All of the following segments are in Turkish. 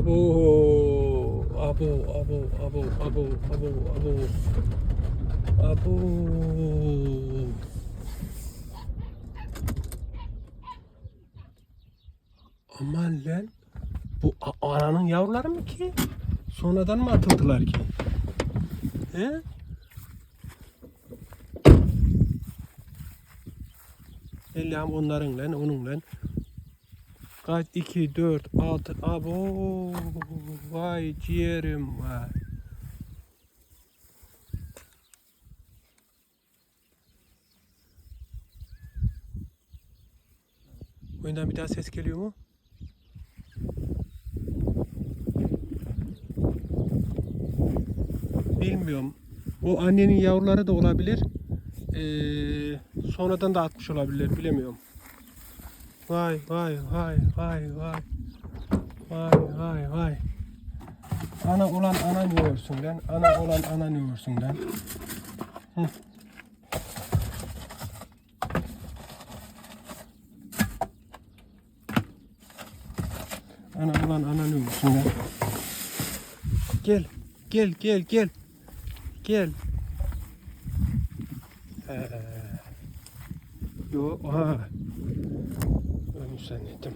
Abo, abo, abo, abo, abo, abo, abo. Abo. Aman lan. Bu ananın yavruları mı ki? Sonradan mı atıldılar ki? He? Allah'ım onların lan, onun lan. Kaç? 2, 4, 6. Abo. Vay ciğerim vay. Oyundan bir daha ses geliyor mu? Bilmiyorum. O annenin yavruları da olabilir. Ee, sonradan da atmış olabilir. Bilemiyorum. Vay vay vay vay vay. Vay vay vay. Ana olan ana ne olsun lan? Ana olan ana ne olsun lan? Ana olan ana ne olsun lan? Gel. Gel gel gel. Gel. Ee, yo aha. Zannettim.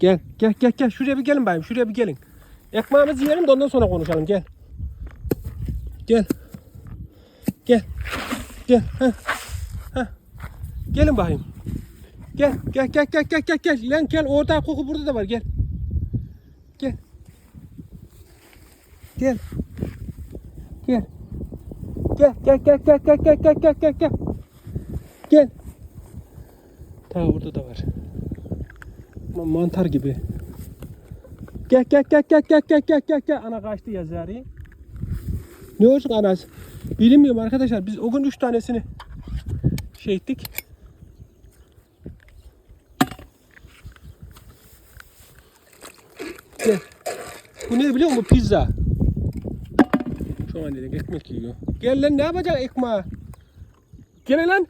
Gel gel gel gel şuraya bir gelin bayım şuraya bir gelin. Ekmeğimizi yiyelim de ondan sonra konuşalım gel. Gel. Gel. Gel. Heh. Gelin bakayım. Gel gel gel gel gel gel gel. Lan gel orada koku burada da var gel. Gel. Gel. Gel. Gel gel gel gel gel gel gel gel gel gel. Ta burada da var. Mantar gibi. Gel gel gel gel gel gel gel gel gel. Ana kaçtı yazarı. Ne olsun anası? Bilmiyorum arkadaşlar. Biz o gün üç tanesini şey ettik. Gel. Bu ne biliyor musun? Pizza. Şu an dedik ekmek yiyor. Gel lan ne yapacak ekmeği? Gel lan.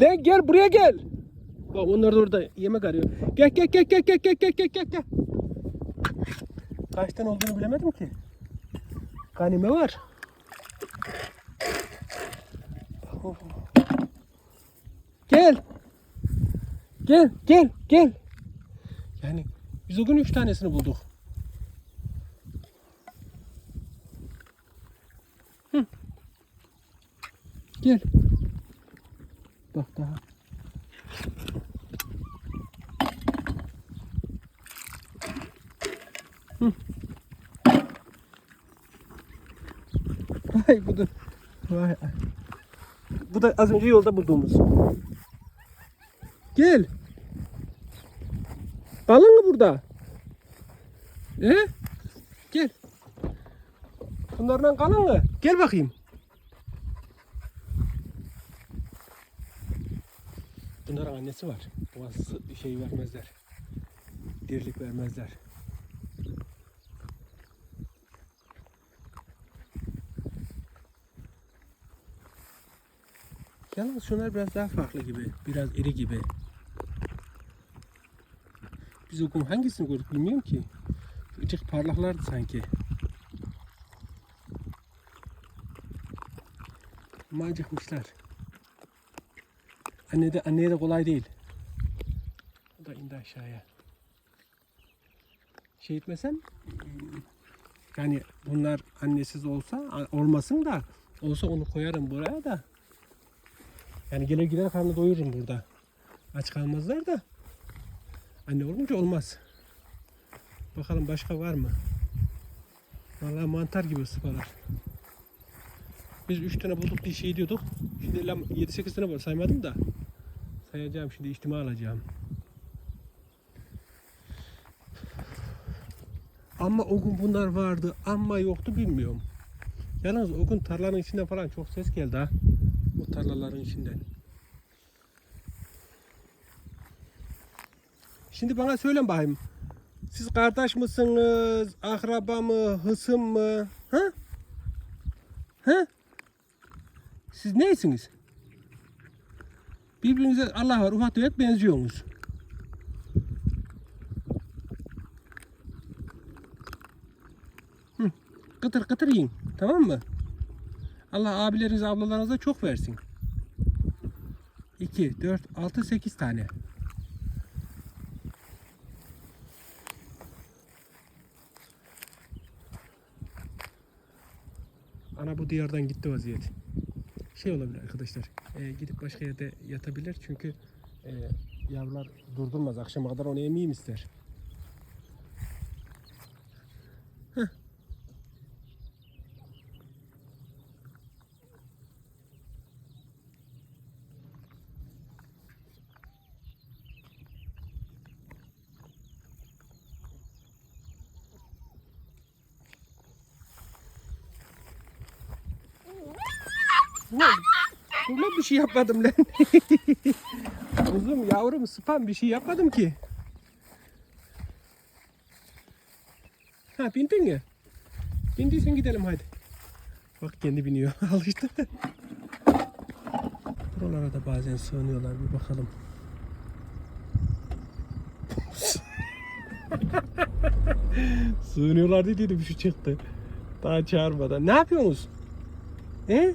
Lan gel buraya gel. Bak onlar da orada yemek arıyor. Gel gel gel gel gel gel gel gel gel gel. Kaçtan olduğunu bilemedim ki. Ganime var. Gel. Gel gel gel. Yani biz o gün üç tanesini bulduk. Hı. Gel. Bak daha. Hı. Vay bu da. Vay. Bu da az önce yolda bulduğumuz. Gel. Kalın mı burada? He? Gel. Bunlardan kalın mı? Gel bakayım. Annesi var. Babası şey vermezler. Dirlik vermezler. Yalnız şunlar biraz daha farklı gibi. Biraz iri gibi. Biz o hangisini gördük bilmiyorum ki. Icık parlaklardı sanki. Ama. Anne de, anneye de kolay değil. O da indi aşağıya. Şey etmesem hmm, yani bunlar annesiz olsa olmasın da olsa onu koyarım buraya da yani gelir gider karnı doyururum burada. Aç kalmazlar da anne olunca olmaz. Bakalım başka var mı? Vallahi mantar gibi sıpalar. Biz 3 tane bulduk diye şey diyorduk. Şimdi 7-8 tane var saymadım da. Sayacağım şimdi ihtimal alacağım. Ama o gün bunlar vardı ama yoktu bilmiyorum. Yalnız o gün tarlanın içinden falan çok ses geldi ha. O tarlaların içinden. Şimdi bana söyleyin bakayım. Siz kardeş misiniz? Akraba mı? Hısım mı? Ha? Ha? Siz neysiniz? Birbirinize Allah var ufak tefek benziyorsunuz. Hı. Kıtır kıtır yiyin. Tamam mı? Allah abilerinize ablalarınıza çok versin. 2, 4, 6, 8 tane. Ana bu diyardan gitti vaziyet. Şey olabilir arkadaşlar. e, gidip başka yerde yatabilir çünkü e, yavrular durdurmaz. Akşama kadar onu emeyim ister. Heh. Ulan, bir şey yapmadım lan. Kuzum yavrum spam bir şey yapmadım ki. Ha bindin mi? Bindiysen gidelim hadi. Bak kendi biniyor. Alıştı. Buralara da bazen sığınıyorlar bir bakalım. Sığınıyorlar dediydi bir şey çıktı. Daha çağırmadan. Ne yapıyorsunuz? He?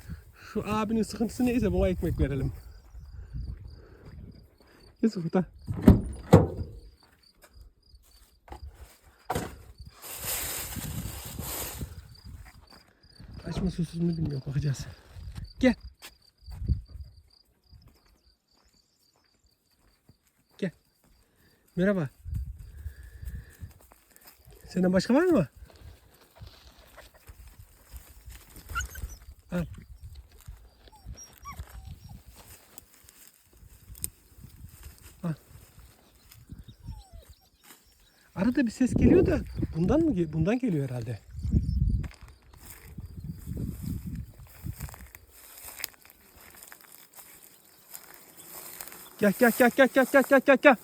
Şu abinin sıkıntısı neyse buna ekmek verelim. Yusuf da. Açma susuz mu bilmiyorum bakacağız. Gel. Gel. Merhaba. Senden başka var mı? Arada bir ses geliyor da bundan mı bundan geliyor herhalde. Gel gel gel gel gel gel gel gel gel.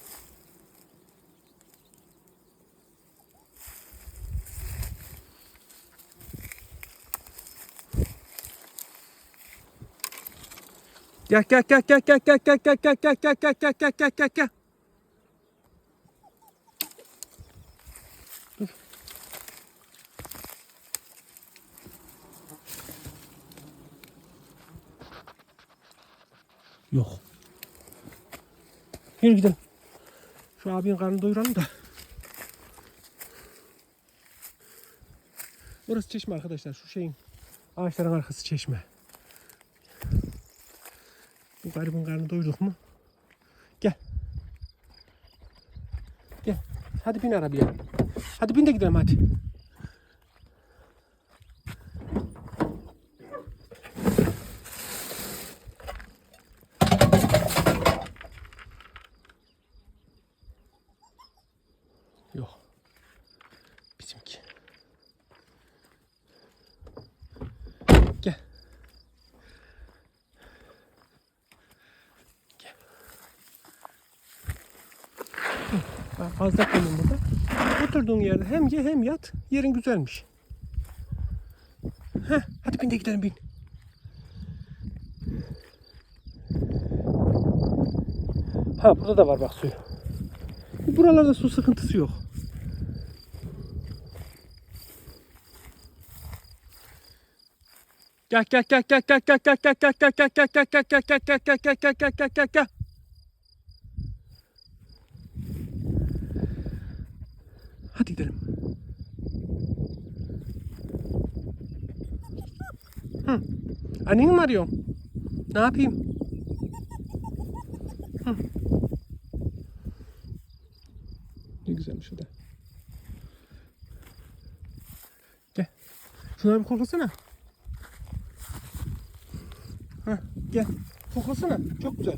Gel gel gel gel gel gel gel gel gel gel gel gel gel gel gel Yok. Yürü gidelim. Şu abinin karnını doyuralım da. Burası çeşme arkadaşlar. Şu şeyin ağaçların arkası çeşme. Bu garibin karnını doyurduk mu? Gel. Gel. Hadi bin arabaya. Hadi bin de gidelim hadi. Yok. Bizimki. Gel. Bak Fazla kalın burada. Oturduğun yerde hem ye hem yat. Yerin güzelmiş. Heh, hadi bin de gidelim bin. Ha burada da var bak suyu. Buralarda su sıkıntısı yok. Gel gel gel gel gel gel gel gel gel gel gel gel gel gel gel gel gel gel gel gel Hadi gidelim. Hı. Anneni mi arıyorsun? Ne yapayım? Hı. Ne güzelmiş o da. Gel. Şunları bir koklasana. Heh, gel. Koklasana. Çok güzel.